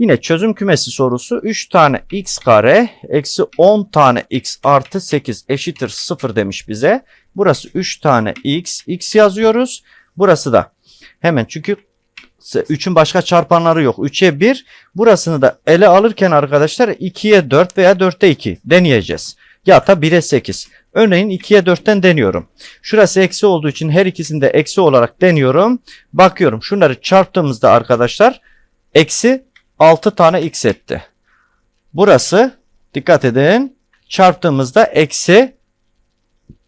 Yine çözüm kümesi sorusu 3 tane x kare eksi 10 tane x artı 8 eşittir 0 demiş bize. Burası 3 tane x, x yazıyoruz. Burası da hemen çünkü 3'ün başka çarpanları yok. 3'e 1. Burasını da ele alırken arkadaşlar 2'ye 4 veya 4'e 2 deneyeceğiz. Ya da 1'e 8. Örneğin 2'ye 4'ten deniyorum. Şurası eksi olduğu için her ikisini de eksi olarak deniyorum. Bakıyorum şunları çarptığımızda arkadaşlar eksi 6 tane x etti. Burası dikkat edin çarptığımızda eksi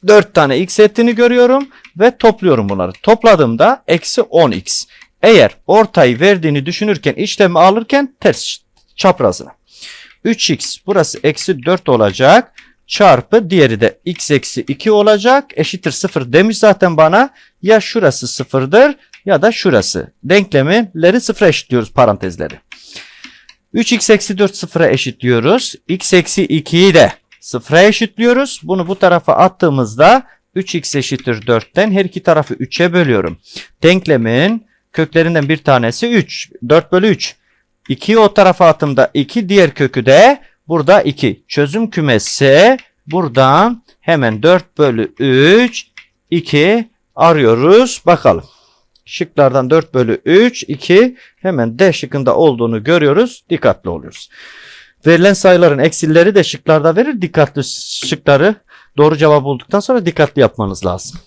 4 tane x ettiğini görüyorum ve topluyorum bunları. Topladığımda eksi 10x. Eğer ortayı verdiğini düşünürken işlemi alırken ters çaprazına. 3x burası eksi 4 olacak. Çarpı diğeri de x eksi 2 olacak. Eşittir 0 demiş zaten bana. Ya şurası sıfırdır ya da şurası. Denklemleri sıfıra eşitliyoruz parantezleri. 3x eksi 4 sıfıra eşitliyoruz. x eksi 2'yi de sıfıra eşitliyoruz. Bunu bu tarafa attığımızda 3x eşittir 4'ten her iki tarafı 3'e bölüyorum. Denklemin köklerinden bir tanesi 3. 4 bölü 3. 2'yi o tarafa attığımda 2 diğer kökü de burada 2. Çözüm kümesi buradan hemen 4 bölü 3 2 arıyoruz. Bakalım. Şıklardan 4 bölü 3 2 hemen D şıkkında olduğunu görüyoruz. Dikkatli oluyoruz. Verilen sayıların eksileri de şıklarda verir. Dikkatli şıkları doğru cevap bulduktan sonra dikkatli yapmanız lazım.